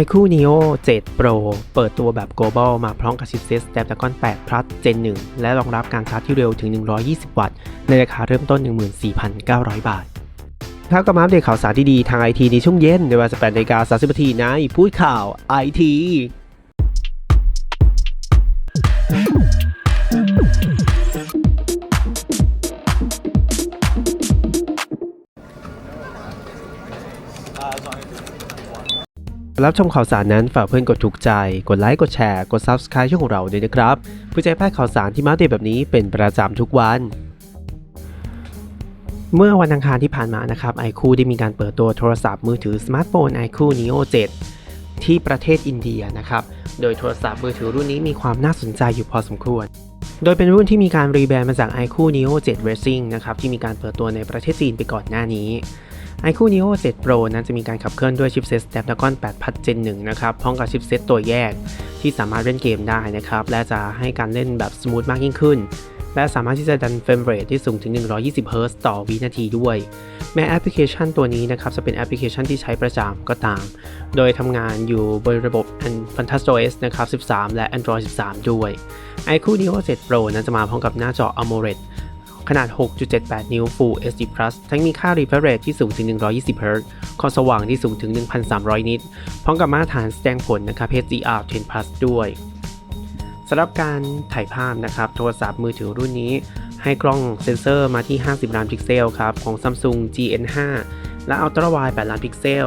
iQOO Neo 7 Pro เปิดตัวแบบ global มาพร้อมกับชิปเซ็ต Snapdragon 8 Plus Gen 1 และรองรับการชาร์จที่เร็วถึง 120 วัตต์ ในราคาเริ่มต้น 14,900 บาทครับก็มาอัปเดตข่าวสารที่ดีทางไอทีในช่วงเย็นในเวลา18นาฬิกา30นาทีในพูดข่าวไอที รับชมข่าวสารนั้นฝากเพื่อนกดถูกใจ กดไลค์ กดแชร์ กด Subscribe ช่องของเราด้วยนะครับเพื่อจะไพลาดข่าวสารที่มาเดตแบบนี้เป็นประจำทุกวัน เมื่อวันอังคารที่ผ่านมานะครับไอคูได้มีการเปิดตัวโทรศัพท์มือถือสมาร์ทโฟน iQOO Neo 7 ที่ประเทศอินเดียนะครับ โดยโทรศัพท์มือถือรุ่นนี้มีความน่าสนใจอยู่พอสมควร โดยเป็นรุ่นที่มีการรีแบรนด์มาจาก iQOO Neo 7 Racing นะครับที่มีการเปิดตัวในประเทศจีนไปก่อนหน้านี้ iQOO Neo 7 Pro นั้นจะมีการขับเคลื่อนด้วยชิปเซ็ต Snapdragon 8 Plus Gen 1นะครับพร้อมกับชิปเซ็ตตัวแยกที่สามารถเล่นเกมได้นะครับ และจะให้การเล่นแบบสมูทมากยิ่งขึ้น และสามารถที่จะดันเฟรมเรทที่สูงถึง 120 Hz ต่อวินาทีด้วย แม้แอปพลิเคชันตัวนี้นะครับ จะเป็นแอปพลิเคชันที่ใช้ประจำก็ตาม โดยทำงานอยู่บนระบบ FantasOS นะครับ 13 และ Android 13 ด้วย iQOO Neo 7 Pro นั้นจะมาพร้อมกับหน้าจอ AMOLED ขนาด 6.78 นิ้ว Full HD Plus ทั้งมีค่า refresh rate ที่สูงถึง 120 Hz ความสว่างที่สูงถึง 1,300 นิต พร้อมกับมาตรฐานแสดงผลนะครับ HDR 10 Plus ด้วยสำหรับการถ่ายภาพนะครับ โทรศัพท์มือถือรุ่นนี้ ให้กล้องเซ็นเซอร์มาที่ 50 ล้านพิกเซลครับ ของ Samsung GN5 และ Ultra Wide 8 ล้านพิกเซล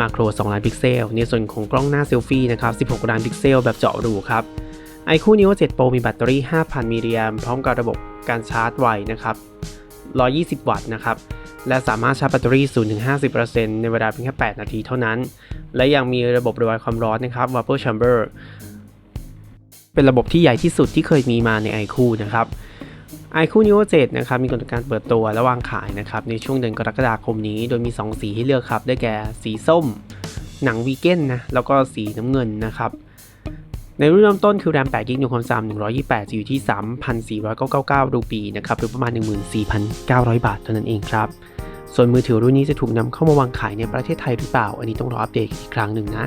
มาโคร 2 ล้านพิกเซล ในส่วนของกล้องหน้าเซลฟี่นะครับ 16 ล้านพิกเซลแบบเจาะรูครับ iQOO Neo 7 Pro มีแบตเตอรี่ 5,000มิลลิแอมพร้อมกับระบบการชาร์จไวนะครับ 120 วัตต์นะครับ และสามารถชาร์จแบตเตอรี่ 0 50%ในเวลาเพียงแค่ 8 นาทีเท่านั้น และยังมีระบบระบายความร้อนนะครับ Vapor Chamber เป็นระบบที่ใหญ่ที่สุดที่เคยมีมาใน iQOO นะครับ iQOO Neo 7 นะครับ มีกำหนดการเปิดตัวและวางขายนะครับ ในช่วงเดือนกรกฎาคมนี้ โดยมี 2 สีให้เลือกครับ ได้แก่สีส้ม หนังวีเกนนะ แล้วก็สีน้ำเงินนะครับ ในรุ่นเริ่มต้นคือ RAM 8 GB 1ความจำ128 จะอยู่ที่ 3,499รูปีนะครับ หรือประมาณ 14,900 บาทเท่านั้นเองครับ ส่วนมือถือรุ่นนี้จะถูกนำเข้ามาวางขายในประเทศไทยหรือเปล่า อันนี้ต้องรออัปเดตอีกครั้งหนึ่งนะ